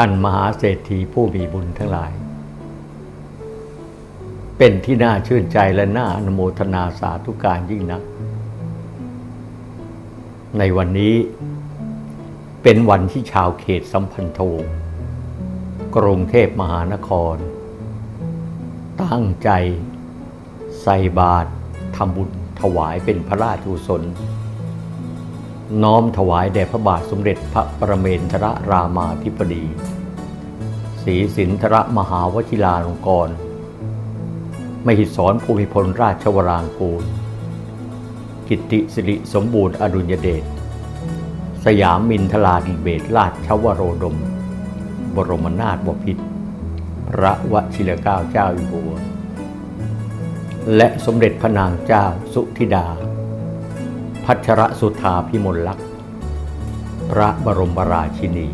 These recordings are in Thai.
ท่านมหาเศรษฐีผู้มีบุญทั้งหลาย เป็นที่น่าชื่นใจและน่าอนโมทนาสาธุการยิ่งนัก ในวันนี้เป็นวันที่ชาวเขตสัมพันธวงศ์กรุงเทพมหานคร ตั้งใจใส่บาตรทำบุญถวายเป็นพระราชกุศล น้อมถวายแด่พระบาทสมเด็จพระประเมนทรรามาธิบดีศรีสินทรมหาวชิราลงกรณ์มหิศรภูมิพลราชวรางกูล กิตติสิริสมบูรณ์อดุลยเดช สยามมินทราดิเบศราชวโรดม บรมนาถบพิตรพระวชิรเกล้าเจ้าอยู่หัว และสมเด็จพระนางเจ้าสุธิดา พัชรสุธาพิมลลักษ์พระบรมราชินี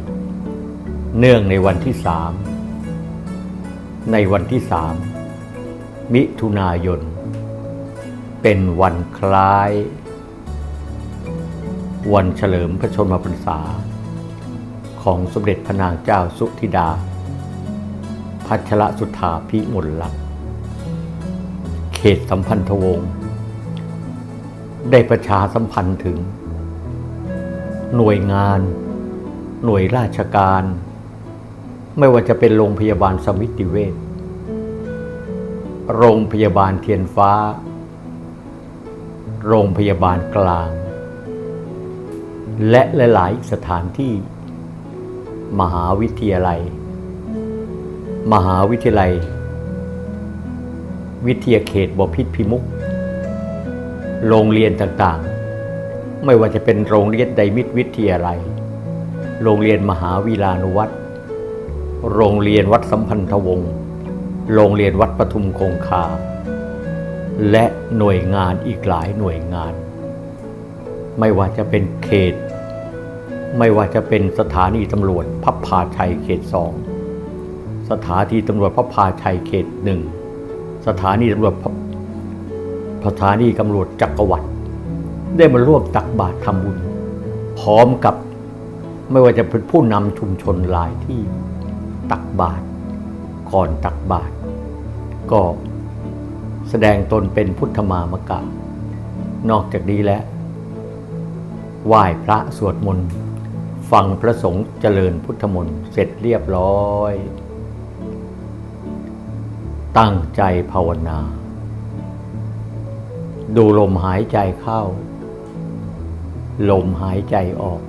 เนื่องในวันที่สามในวันที่สามมิถุนายน เป็นวันคล้าย วันเฉลิมพระชนมพรรษา ของสมเด็จพระนางเจ้าสุธิดา พัชรสุธาพิมลลักษ์เขตสัมพันธวงศ์ ได้ประชาสัมพันธ์ถึง หน่วยงาน หน่วยราชการ ไม่ว่าจะเป็นโรงพยาบาลสมิติเวชโรงพยาบาลเทียนฟ้า โรงพยาบาลกลาง และหลายๆสถานที่ มหาวิทยาลัย มหาวิทยาลัย วิทยาเขตบพิษพิมุก โรงเรียนต่างๆ ไม่ว่าจะเป็นโรงเรียนไดมิตรวิทยาลัย โรงเรียนมหาวิลานุวัตรโรงเรียนวัดสัมพันธวงศ์ โรงเรียนวัดปทุมคงคา และหน่วยงานอีกหลายหน่วยงาน ไม่ว่าจะเป็นเขต ไม่ว่าจะเป็นสถานีตำรวจพับพาชัยเขตสองสถานีตำรวจพับพาชัยเขตหนึ่งสถานีตำรวจ สถานีตำรวจจักรวรรดิได้มาร่วมตักบาตรทำบุญ พร้อมกับไม่ว่าจะเป็นผู้นำชุมชนหลายที่ตักบาตรก่อนตักบาตรก็แสดงตนเป็นพุทธมามกะ นอกจากนี้แล้วไหว้พระสวดมนต์ฟังพระสงฆ์เจริญพุทธมนต์เสร็จเรียบร้อย ตั้งใจภาวนา ดูลมหายใจเข้า ลมหายใจออก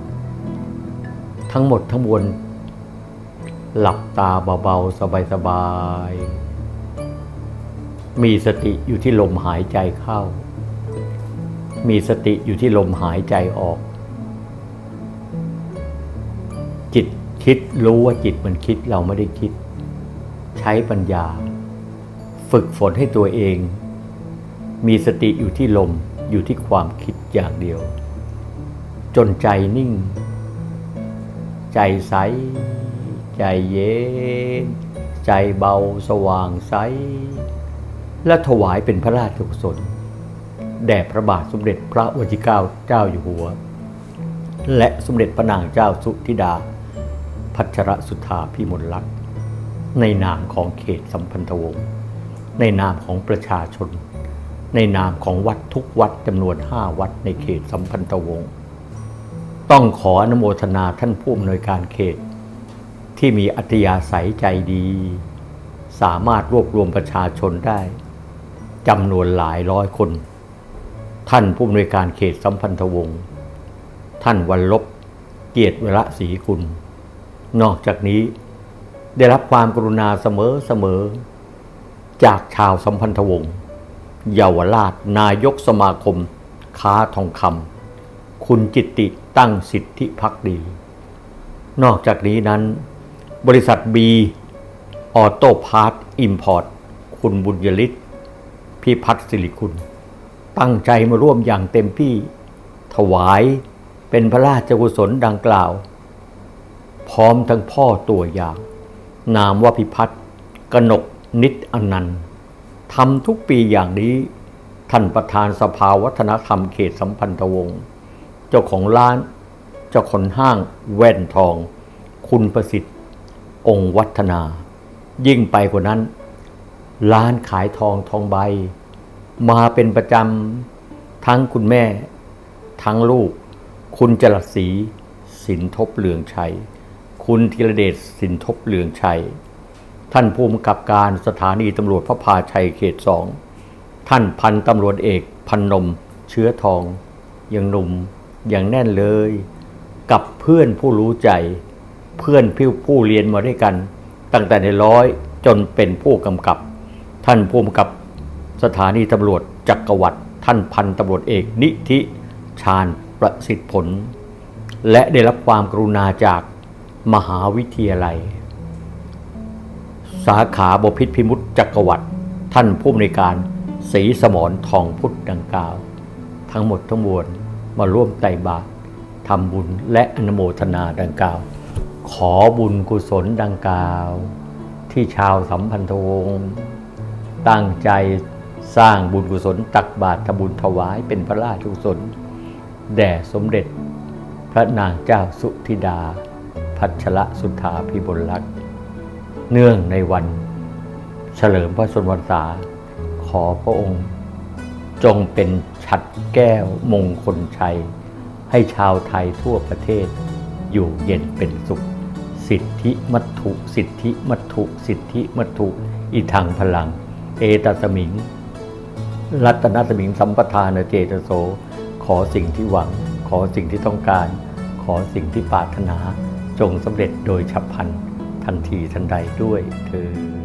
ทั้งหมดทั้งมวลหลับตาเบาๆ สบายๆ มีสติอยู่ที่ลมหายใจเข้า มีสติอยู่ที่ลมหายใจออก จิตคิดรู้ว่าจิตมันคิดเราไม่ได้คิด ใช้ปัญญา ฝึกฝนให้ตัวเอง มีสติอยู่ที่ลมอยู่ที่ความคิดอย่างเดียว จนใจนิ่ง ใจใส ใจเย็น ใจเบาสว่างใส และถวายเป็นพระราชกุศลแด่พระบาทสมเด็จพระวชิเกล้าเจ้าอยู่หัว และสมเด็จพระนางเจ้าสุธิดา พัชรสุธาพิมลลักษณ์ในนามของเขตสัมพันธวงศ์ในนามของประชาชน ในนามของวัดทุกวัดจำนวนห้าวัดในเขตสัมพันธวงศ์ต้องขออนุโมทนาท่านผู้อำนวยการเขต ที่มีอัธยาศัยใจดี สามารถรวบรวมประชาชนได้จำนวนหลายร้อยคน ท่านผู้อำนวยการเขตสัมพันธวงศ์ท่านวันลบเกียรติเวระศรีคุณ นอกจากนี้ได้รับความกรุณาเสมอเสมอจากชาวสัมพันธวงศ์ เยาวราชนายกสมาคม ค้าทองคำคุณจิตติตั้งสิทธิพักดี นอกจากนี้นั้น บริษัทบีออโต้พาร์ตอิมพอร์ตคุณบุญยฤทธิ์พิพัฒน์สิริคุณ ตั้งใจมาร่วมอย่างเต็มที่ ถวายเป็นพระราชกุศลดังกล่าว พร้อมทั้งพ่อตัวอย่าง นามว่าพิพัฒน์กนกนิตอนันต์ ทำทุกปีอย่างนี้ท่านประธานสภาวัฒนธรรมเขตสัมพันธวงศ์เจ้าของร้าน เจ้าของห้างแว่นทอง คุณประสิทธิ์ องค์วัฒนา ยิ่งไปกว่านั้น ร้านขายทองทองใบ มาเป็นประจำทั้งคุณแม่ ทั้งลูก คุณจรัสศรีสินทบเหลืองชัย คุณธีรเดชสินทบเหลืองชัย ท่านผู้กำกับการสถานีตำรวจพระพาชัยเขตสอง ท่านพันตำรวจเอกพันนม เชื้อทอง ยังหนุ่มอย่างแน่นเลย กับเพื่อนผู้รู้ใจ เพื่อนผู้ผู้เรียนมาด้วยกัน ตั้งแต่ในร้อยจนเป็นผู้กำกับ ท่านผู้กำกับสถานีตำรวจจักรวรรดิท่านพันตำรวจเอกนิธิชาญประสิทธิผล และได้รับความกรุณาจากมหาวิทยาลัย สาขาบพิษพิมุตจักรวรรดิท่านผู้อำนวยการศรีสมรทองพุทธดังกล่าว ทั้งหมดทั้งมวลมาร่วมไต่บาตรทำบุญและอนุโมทนาดังกล่าว ขอบุญกุศลดังกล่าว ที่ชาวสัมพันธวงศ์ตั้งใจสร้างบุญกุศลตักบาตรทำบุญถวายเป็นพระราชกุศล แด่สมเด็จ พระนางเจ้าสุธิดา พัชรสุธาพิบลลักษณ์ เนื่องในวัน เฉลิมพระชนมพรรษา ขอพระองค์ จงเป็นฉัดแก้วมงคลชัย ให้ชาวไทยทั่วประเทศ อยู่เย็นเป็นสุข สิทธิมัตถุสิทธิมัตถุสิทธิมัตถุอิทังพลัง เอตสมิง รัตนสมิงสัมปทานเจตโส ขอสิ่งที่หวัง ขอสิ่งที่ต้องการ ขอสิ่งที่ปรารถนา จงสำเร็จโดยฉับพลัน ทันทีทันใดด้วยเธอ